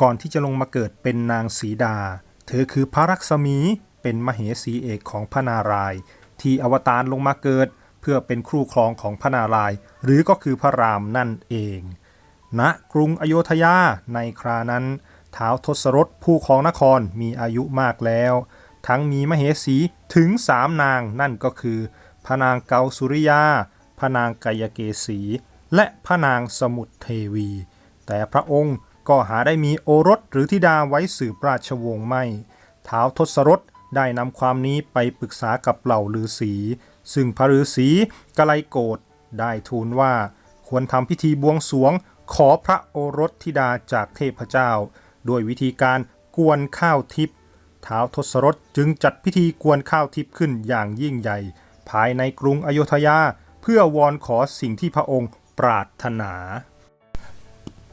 ก่อนที่จะลงมาเกิดเป็นนางสีดา เธอคือพระรักษมีเป็นมเหสีเอกของพระนารายณ์ที่อวตารลงมาเกิด เพื่อเป็นครูครองของพระนารายณ์หรือก็คือพระรามนั่นเองณกรุงอโยธยาในครานั้นท้าวทศรถผู้ครองนครมีอายุมากแล้ว ทั้งมีมเหสีถึงสามนางนั่นก็คือ พระนางเกาสุริยา พระนางกายเกษี และพระนางสมุทรเทวี แต่พระองค์ ก็หาได้มีโอรสหรือธิดาไว้สืบราชวงศ์ไม่ท้าวทศรถได้นำความนี้ไปปรึกษากับเหล่าฤาษี ซึ่งพระฤาษีกไลโกรธได้ทูลว่า ควรทำพิธีบวงสรวง ขอพระโอรสธิดาจากเทพเจ้าโดยวิธีการกวนข้าวทิพย์ท้าวทศรถจึงจัดพิธีกวนข้าวทิพย์ขึ้นอย่างยิ่งใหญ่ ภายในกรุงอโยธยา เพื่อวอนขอสิ่งที่พระองค์ปรารถนา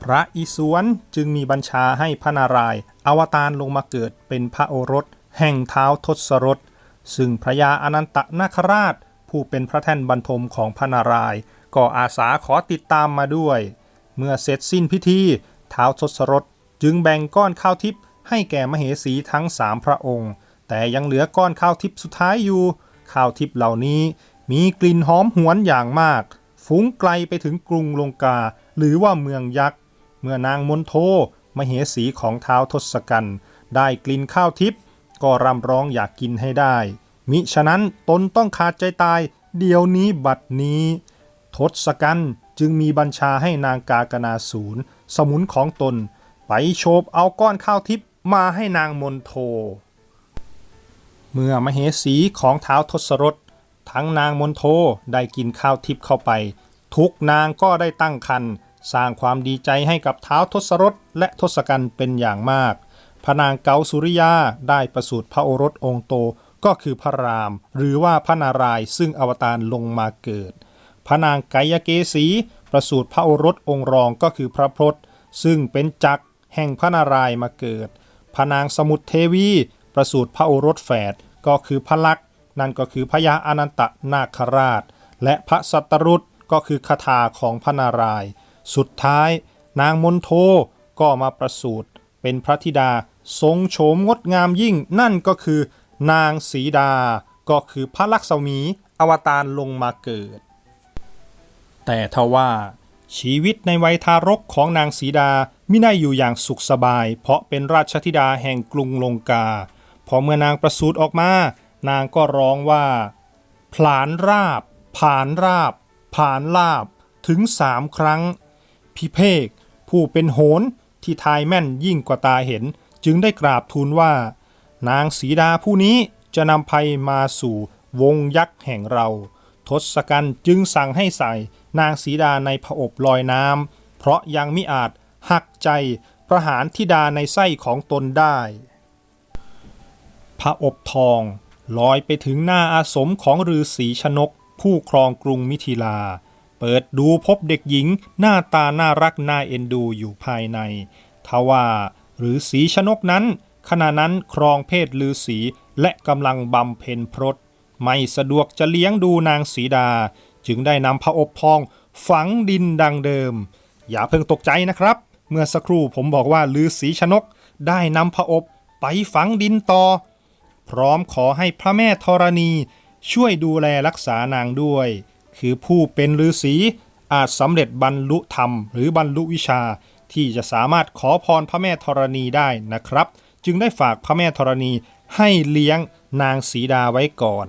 พระอิศวรจึงมีบัญชาให้พระนารายณ์อวตารลงมาเกิดเป็นพระโอรส แห่งเท้าทศรถซึ่งพระยาอนันตนาคราช ผู้เป็นพระแท่นบรรทมของพระนารายณ์ก็อาสาขอติดตามมาด้วย เมื่อเสร็จสิ้นพิธีเท้าทศรถจึงแบ่งก้อนข้าวทิพย์ให้แก่มเหสีทั้งสามพระองค์ แต่ยังเหลือก้อนข้าวทิพย์สุดท้ายอยู่ ข้าวทิพย์เหล่านี้มีกลิ่นหอมหวนอย่างมาก ฟุ้งไกลไปถึงกรุงลงกา หรือว่าเมืองยักษ์ เมื่อนางมนโทมเหสีของเท้าวทศกัณฐ์ได้กลิ่นข้าวทิพย์ก็รำร้องอยากกินให้ได้ มิฉะนั้นตนต้องขาดใจตายเดี๋ยวนี้บัดนี้ ทศกัณฐ์จึงมีบัญชาให้นางกากนาศูนย์สมุนของตน ไปโฉบเอาก้อนข้าวทิพย์มาให้นางมนโท เมื่อมเหสีของเท้าวทศรถทั้งนางมนโทได้กินข้าวทิพย์เข้าไป ทุกนางก็ได้ตั้งครรภ์ สร้างความดีใจให้กับเท้าทศรถและทศกัณฐ์เป็นอย่างมาก พระนางเกาสุริยาได้ประสูติพระโอรสองค์โตก็คือพระราม หรือว่าพระนารายณ์ซึ่งอวตารลงมาเกิด พระนางไกยเกษีประสูติพระโอรสองค์รองก็คือพระพรตซึ่งเป็นจักรแห่งพระนารายณ์มาเกิด พระนางสมุทรเทวี ประสูติพระโอรสแฝดก็คือพระลักษณ์นั่นก็คือพระยาอนันตนาคราช และพระสัตรุตก็คือคาถาของพระนารายณ์ สุดท้าย นางมนโทก็มาประสูติเป็นพระธิดาทรงโฉมงดงามยิ่งนั่นก็คือนางสีดา ก็คือพระลักษมีอวตารลงมาเกิด แต่ทว่าชีวิตในวัยทารกของนางสีดาไม่ได้อยู่อย่างสุขสบาย เพราะเป็นราชธิดาแห่งกรุงลงกา พอเมื่อนางประสูติออกมา นางก็ร้องว่า ผลานราบ ผานราบ ผานลาบ ถึงสามครั้ง พิเภกผู้เป็นโหนที่ทายแม่นยิ่งกว่าตาเห็น จึงได้กราบทูลว่า นางสีดาผู้นี้จะนำภัยมาสู่วงยักษ์แห่งเรา ทศกัณฐ์จึงสั่งให้ใส่นางสีดาในผอบลอยน้ำเพราะยังมิอาจหักใจประหารธิดาในไส้ของตนได้พระอบทองลอยไปถึงหน้าอาสมของฤาษีชนก ผู้ครองกรุงมิถิลา เปิดดูพบเด็กหญิงหน้าตาน่ารักน่าเอ็นดูอยู่ภายใน ทว่าฤาษีชนกนั้น ขณะนั้นครองเพศฤาษีและกำลังบำเพ็ญพรตไม่สะดวกจะเลี้ยงดูนางสีดา จึงได้นำพระอบทองฝังดินดังเดิม อย่าเพิ่งตกใจนะครับ เมื่อสักครู่ผมบอกว่าฤาษีชนกได้นำพระอบไปฝังดินต่อ พร้อมขอให้พระแม่ธรณีช่วยดูแลรักษานางด้วย คือผู้เป็นฤาษีอาจสำเร็จบรรลุธรรม หรือบรรลุวิชา ที่จะสามารถขอพรพระแม่ธรณีได้นะครับ จึงได้ฝากพระแม่ธรณีให้เลี้ยงนางสีดาไว้ก่อน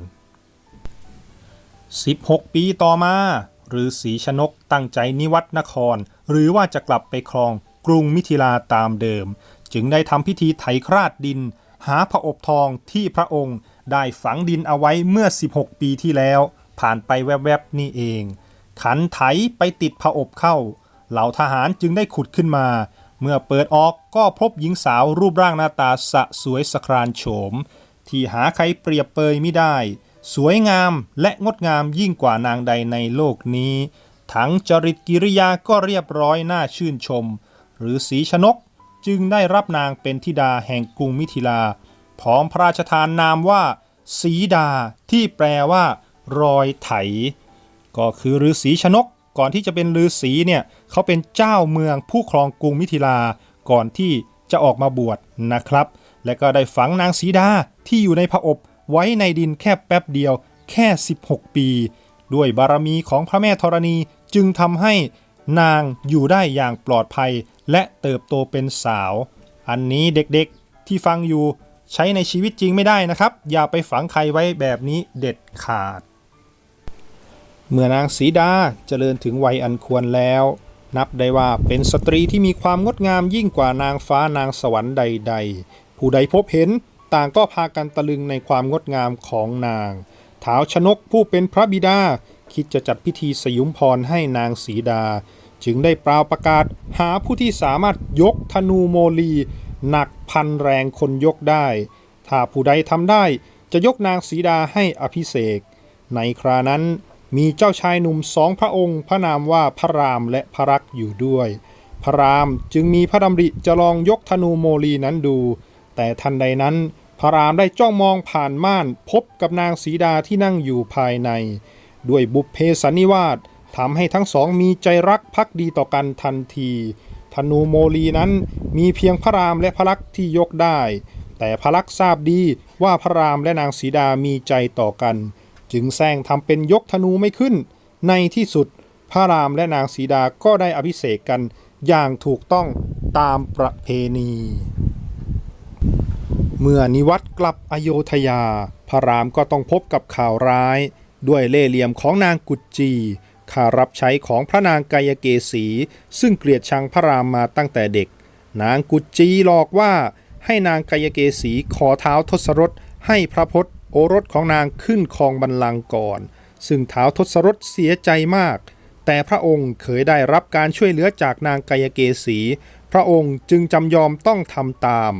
16 ปีต่อมาฤาษีชนกตั้งใจนิวัตนคร หรือว่าจะกลับไปครองกรุงมิถิลาตามเดิม จึงได้ทำพิธีไถคราดดิน หาพระอบทองที่พระองค์ได้ฝังดินเอาไว้เมื่อ 16 ปีที่แล้ว ผ่านไปแวบๆนี่เอง ขันไถไปติดพระอบเข้า เหล่าทหารจึงได้ขุดขึ้นมา เมื่อเปิดออกก็พบหญิงสาวรูปร่างหน้าตาสะสวยสครานโฉม ที่หาใครเปรียบเปยไม่ได้ สวยงามและงดงามยิ่งกว่านางใดในโลกนี้ ทั้งจริตกิริยาก็เรียบร้อยน่าชื่นชม หรือสีชนกจึงได้รับนางเป็นธิดาแห่งกรุงมิถิลา พร้อมพระราชทานนามว่าสีดาที่แปลว่า รอยไถ ก็คือฤาษีชนก ก่อนที่จะเป็นฤาษีเนี่ยเขาเป็นเจ้าเมืองผู้ครองกรุงมิถิลา ก่อนที่จะออกมาบวชนะครับ และก็ได้ฝังนางสีดาที่อยู่ในผอบไว้ในดินแค่แป๊บเดียวแค่ 16 ปี ด้วยบารมีของพระแม่ธรณีจึงทำให้นางอยู่ได้อย่างปลอดภัย และเติบโตเป็นสาว อันนี้เด็กๆที่ฟังอยู่ใช้ในชีวิตจริงไม่ได้นะครับ อย่าไปฝังใครไว้แบบนี้เด็ดขาด เมื่อนางสีดาเจริญถึงวัยอันควรแล้ว นับได้ว่าเป็นสตรีที่มีความงดงามยิ่งกว่านางฟ้านางสวรรค์ใด ๆ ผู้ใดพบเห็นต่างก็พากันตะลึงในความงดงามของนางท้าวชนกผู้เป็นพระบิดา คิดจะจัดพิธีสยุมพรให้นางสีดา จึงได้เปล่าประกาศหาผู้ที่สามารถยกธนูโมลี หนักพันแรงคนยกได้ ถ้าผู้ใดทำได้จะยกนางสีดาให้อภิเษกในครานั้น มีเจ้าชายหนุ่มสองพระองค์ พระนามว่าพระรามและพระรักษ์อยู่ด้วย พระรามจึงมีพระดำริจะลองยกธนูโมลีนั้นดู แต่ทันใดนั้น พระรามได้จ้องมองผ่านม่านพบกับนางสีดาที่นั่งอยู่ภายใน ด้วยบุพเพสันนิวาสทำให้ทั้งสองมีใจรักภักดีต่อกันทันที ธนูโมลีนั้นมีเพียงพระรามและพระลักษ์ที่ยกได้ แต่พระลักษ์ทราบดีว่าพระรามและนางสีดามีใจต่อกัน จึงแซงทำเป็นยกธนูไม่ขึ้น ในที่สุดพระรามและนางสีดาก็ได้อภิเษกกันอย่างถูกต้องตามประเพณี เมื่อนิวัตกลับอโยธยา พระรามก็ต้องพบกับข่าวร้าย ด้วยเล่ห์เหลี่ยมของนางกุจจีข้ารับใช้ของพระนางกายเกษี ซึ่งเกลียดชังพระรามมาตั้งแต่เด็ก นางกุจจีหลอกว่าให้นางกายเกษีขอเท้าทศรถให้พระพศ โอรสของนางขึ้นครองบัลลังก์ก่อน ซึ่งเท้าวทศรถเสียใจมาก แต่พระองค์เคยได้รับการช่วยเหลือจากนางกายเกษี พระองค์จึงจำยอมต้องทำตาม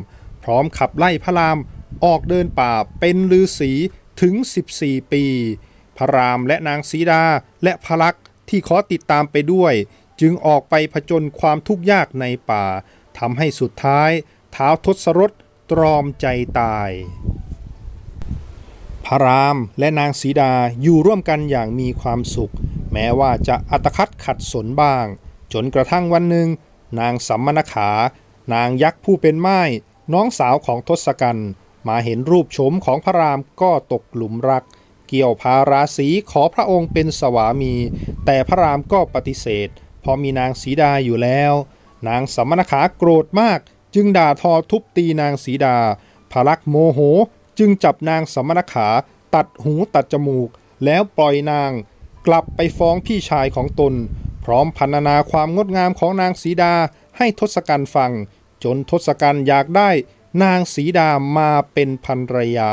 พร้อมขับไล่พระรามออกเดินป่าเป็นฤาษีถึง 14 ปี พระรามและนางสีดาและพระลักษ์ที่ขอติดตามไปด้วย จึงออกไปผจญความทุกข์ยากในป่าทำให้สุดท้ายเท้าวทศรถตรอมใจตาย พระรามและนางสีดาอยู่ร่วมกันอย่างมีความสุข แม้ว่าจะอัตคัดขัดสนบ้าง จนกระทั่งวันหนึ่ง นางสัมมนขา นางยักษ์ผู้เป็นไม้น้องสาวของทศกัณฐ์มาเห็นรูปโฉมของพระรามก็ตกหลุมรัก เกี่ยวพาราศีขอพระองค์เป็นสวามี แต่พระรามก็ปฏิเสธ เพราะมีนางสีดาอยู่แล้ว นางสัมมนขาโกรธมาก จึงด่าทอทุบตีนางสีดาพระลักโมโห จึงจับนางสมมนขา ตัดหูตัดจมูก แล้วปล่อยนาง กลับไปฟ้องพี่ชายของตน พร้อมพรรณนาความงดงามของนางสีดาให้ทศกัณฐ์ฟัง จนทศกัณฐ์อยากได้นางสีดามาเป็นภรรยา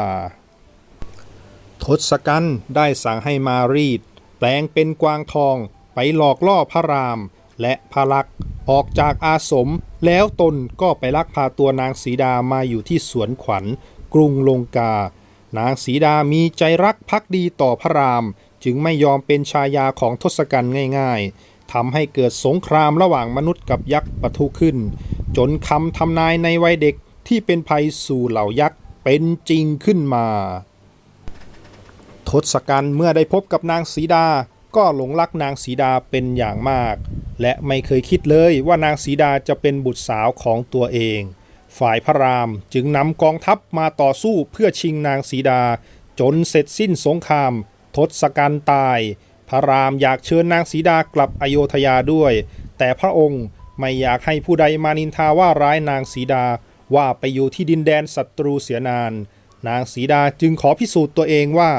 ทศกัณฐ์ได้สั่งให้มารีด แปลงเป็นกวางทอง ไปหลอกล่อพระราม และพระลักษณ์ออกจากอาสม แล้วตนก็ไปลักพาตัวนางสีดามาอยู่ที่สวนขวัญ กรุงลงกา นางสีดามีใจรักภักดีต่อพระราม จึงไม่ยอมเป็นชายาของทศกัณฐ์ง่ายๆทำให้เกิดสงครามระหว่างมนุษย์กับยักษ์ปะทุขึ้น จนคำทำนายในวัยเด็กที่เป็นภัยสู่เหล่ายักษ์เป็นจริงขึ้นมาทศกัณฐ์เมื่อได้พบกับนางสีดา ก็หลงรักนางสีดาเป็นอย่างมาก และไม่เคยคิดเลยว่านางสีดาจะเป็นบุตรสาวของตัวเอง ฝ่ายพระรามจึงนำกองทัพมาต่อสู้เพื่อชิงนางสีดา จนเสร็จสิ้นสงคราม ทศกัณฐ์ตาย พระรามอยากเชิญนางสีดากลับอโยธยาด้วย แต่พระองค์ไม่อยากให้ผู้ใดมานินทาว่าร้ายนางสีดาว่าไปอยู่ที่ดินแดนศัตรูเสียนาน นางสีดาจึงขอพิสูจน์ตัวเองว่า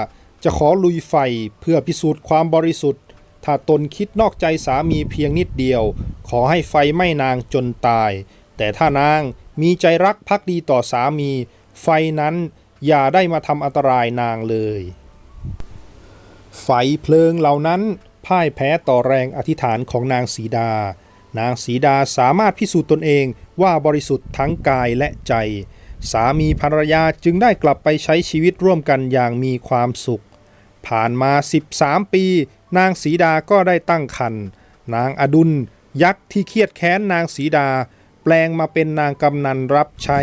จะขอลุยไฟเพื่อพิสูจน์ความบริสุทธิ์ ถ้าตนคิดนอกใจสามีเพียงนิดเดียว ขอให้ไฟไหม้นางจนตาย แต่ถ้านาง มีใจรักภักดีต่อสามี ไฟนั้นอย่าได้มาทำอันตรายนางเลย ไฟเพลิงเหล่านั้นพ่ายแพ้ต่อแรงอธิษฐานของนางสีดา นางสีดาสามารถพิสูจน์ตนเองว่าบริสุทธิ์ทั้งกายและใจ สามีภรรยาจึงได้กลับไปใช้ชีวิตร่วมกันอย่างมีความสุข ผ่านมา 13 ปี นางสีดาก็ได้ตั้งครรภ์นางอดุลยักษ์ที่เครียดแค้นนางสีดา แปลงมาเป็นนางกำนันรับใช้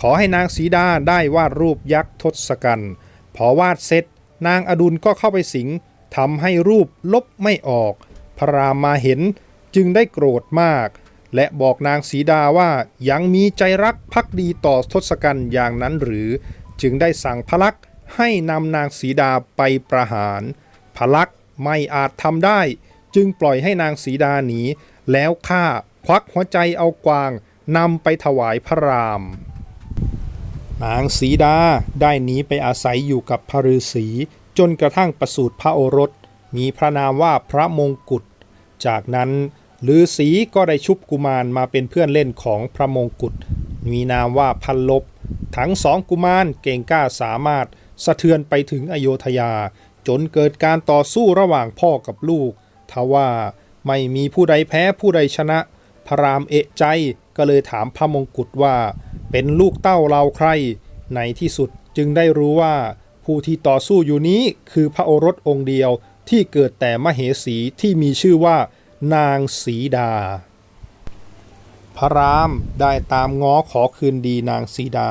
ขอให้นางสีดาได้วาดรูปยักษ์ทศกัณฐ์พอวาดเสร็จ นางอดุลก็เข้าไปสิงทำให้รูปลบไม่ออก พระรามมาเห็นจึงได้โกรธมาก และบอกนางสีดาว่ายังมีใจรักภักดีต่อทศกัณฐ์อย่างนั้นหรือ จึงได้สั่งพระลักษณ์ให้นำนางสีดาไปประหารพระลักษณ์ไม่อาจทำได้ จึงปล่อยให้นางสีดาหนีแล้วฆ่า ควักหัวใจเอากวางนำไปถวายพระราม นางสีดาได้หนีไปอาศัยอยู่กับพระฤาษีจนกระทั่งประสูติพระโอรส มีพระนามว่าพระมงกุฎจากนั้นฤาษีก็ได้ชุบกุมารมาเป็นเพื่อนเล่นของพระมงกุฎมีนามว่าพันลบ ทั้งสองกุมารเก่งกล้าสามารถสะเทือนไปถึงอโยธยา จนเกิดการต่อสู้ระหว่างพ่อกับลูก ทว่าไม่มีผู้ใดแพ้ผู้ใดชนะ พระรามเอะใจก็เลยถามพระมงกุฎว่า เป็นลูกเต้าเราใคร ในที่สุดจึงได้รู้ว่า ผู้ที่ต่อสู้อยู่นี้คือพระโอรสองค์เดียวที่เกิดแต่มเหสีที่มีชื่อว่า นางสีดา พระรามได้ตามง้อขอคืนดีนางสีดา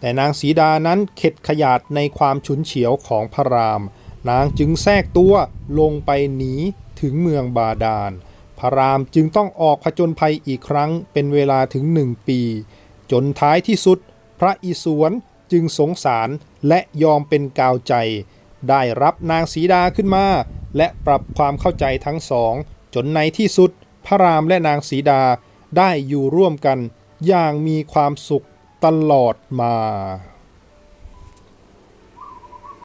แต่นางสีดานั้นเข็ดขยาดในความฉุนเฉียวของพระราม นางจึงแทรกตัวลงไปหนีถึงเมืองบาดาล พระรามจึงต้องออกผจญภัยอีกครั้งเป็นเวลาถึงหนึ่งปี จนท้ายที่สุด พระอิศวรจึงสงสารและยอมเป็นกาวใจ ได้รับนางสีดาขึ้นมา และปรับความเข้าใจทั้งสอง จนในที่สุด พระรามและนางสีดาได้อยู่ร่วมกันอย่างมีความสุขตลอดมา